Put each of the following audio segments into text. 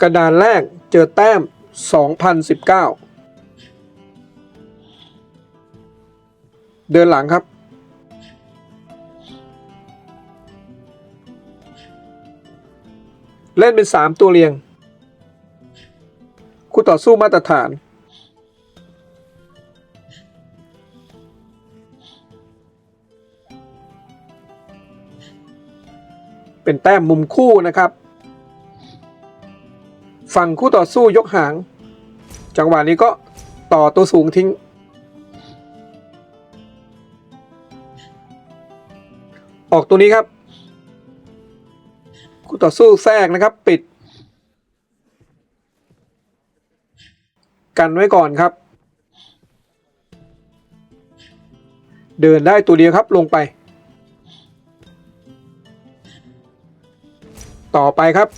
กระดานแรกเจอแต้ม 2019 เดินหลังครับ เล่นเป็น 3 ตัวเรียง คู่ต่อสู้มาตรฐาน เป็นแต้มมุมคู่นะครับ ฝั่งคู่ต่อสู้ยกหาง จังหวะนี้ก็ต่อตัวสูงทิ้ง ออกตัวนี้ครับ คู่ต่อสู้แทรกนะครับปิด กันไว้ก่อนครับ เดินได้ตัวเดียวครับลงไป ต่อไปครับ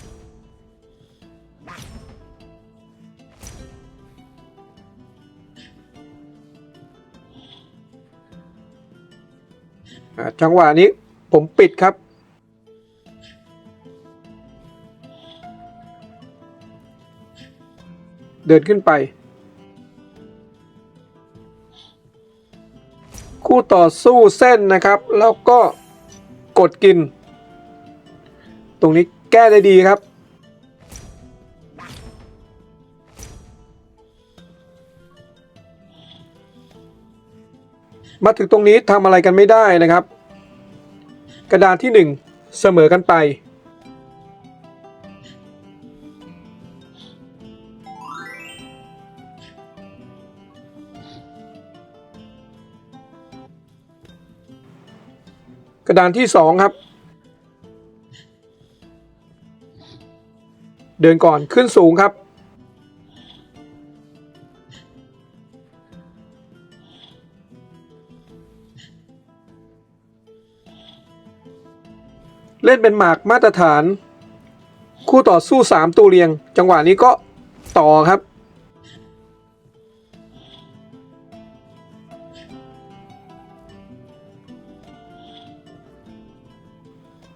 จังหวะนี้ผมปิดครับ เดินขึ้นไป คู่ต่อสู้เส้นนะครับ แล้วก็กดกิน ตรงนี้แก้ได้ดีครับ มาถึงตรงนี้ทำอะไรกันไม่ได้นะครับ กระดานที่หนึ่งเสมอกันไป กระดานที่สองครับ เดินก่อนขึ้นสูงครับ เล่นเป็นหมากมาตรฐาน คู่ต่อสู้ 3 ตัวเรียง จังหวะนี้ก็ต่อครับ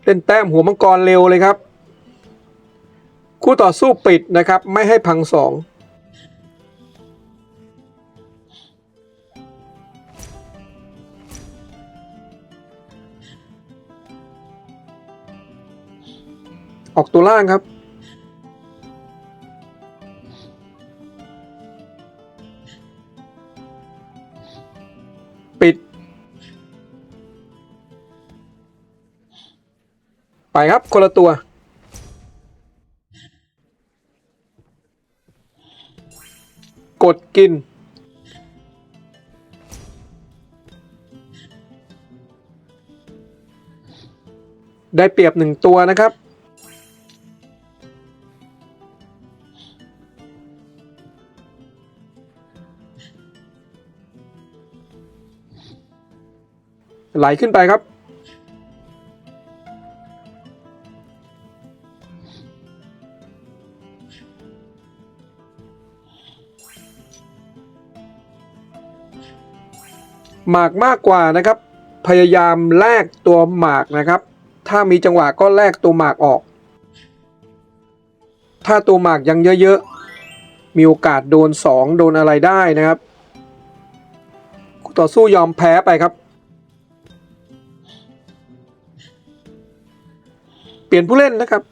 เล่นแต้มหัวมังกรเร็วเลยครับ คู่ต่อสู้ปิดนะครับ ไม่ให้พังสอง ออกตัวล่างครับ ปิด ไปครับ คนละตัว กดกินได้เปรียบหนึ่งตัวนะครับ ไหลขึ้นไปครับ หมากมากกว่านะครับ พยายามแลกตัวหมากนะครับ ถ้ามีจังหวะก็แลกตัวหมากออก ถ้าตัวหมากยังเยอะๆ มีโอกาสโดนสองโดนอะไรได้นะครับคู่ต่อสู้ยอมแพ้ไปครับ เปลี่ยนผู้เล่นนะครับ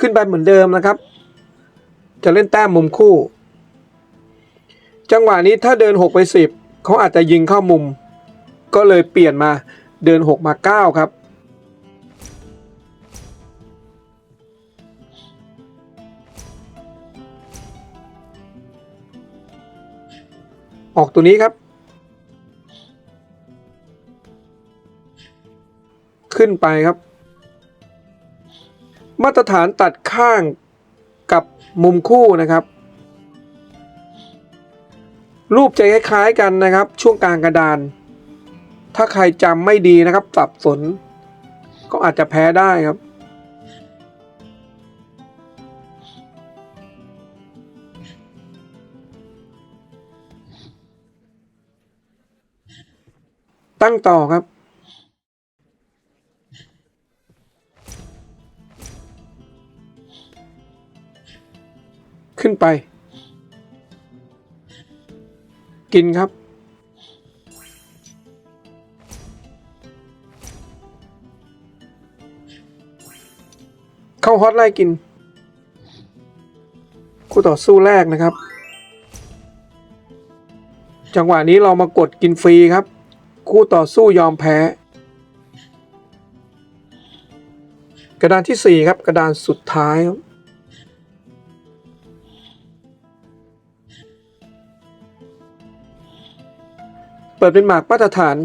ขึ้นไปเหมือนเดิมนะครับ จะเล่นแต้มมุมคู่ จังหวะนี้ถ้าเดิน 6 ไป 10 เขาอาจจะยิงเข้ามุม ก็เลยเปลี่ยนมาเดิน 6 มา 9 ครับออกตัวนี้ครับ ขึ้นไปครับ มาตรฐานตัดข้างกับมุมคู่นะครับ รูปจะคล้ายๆกันนะครับ ช่วงกลางกระดาน ถ้าใครจำไม่ดีนะครับสับสน ก็อาจจะแพ้ได้ครับตั้งต่อครับ ไป กินครับ เข้าฮอตไล่กิน คู่ต่อสู้แรกนะครับ จังหวะนี้เรามากดกินฟรีครับ คู่ต่อสู้ยอมแพ้ กระดานที่ 4 ครับ กระดานสุดท้ายครับ เปิดเป็นหมากมาตรฐาน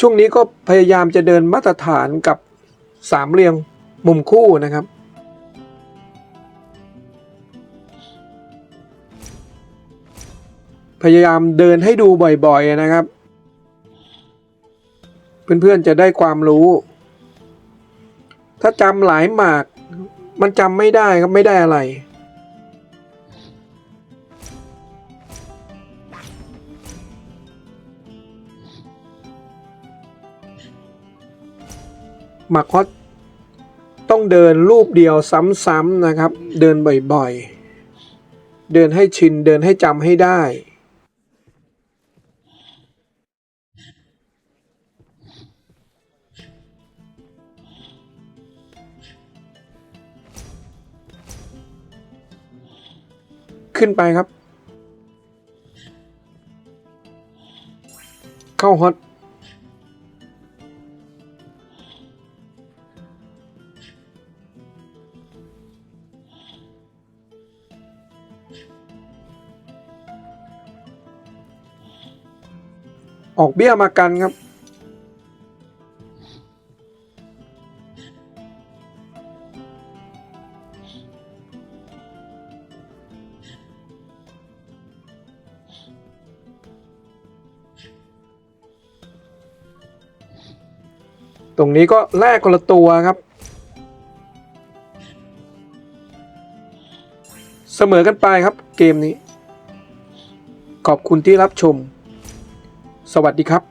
ช่วงนี้ก็พยายามจะเดินมาตรฐานกับสามเหลี่ยมมุมคู่นะครับ พยายามเดินให้ดูบ่อยๆนะครับ เพื่อนๆจะได้ความรู้ ถ้าจำหลายหมาก มันจำไม่ได้ครับไม่ได้อะไร มากฮอตต้องเดินรูปเดียวซ้ำๆนะครับ เดินบ่อยๆ เดินให้ชินเดินให้จำให้ได้ขึ้นไปครับ เข้าฮอต ออกเบี้ยมากันครับ ตรงนี้ก็แลกคนละตัวครับ เสมอกันไปครับเกมนี้ ขอบคุณที่รับชม สวัสดีครับ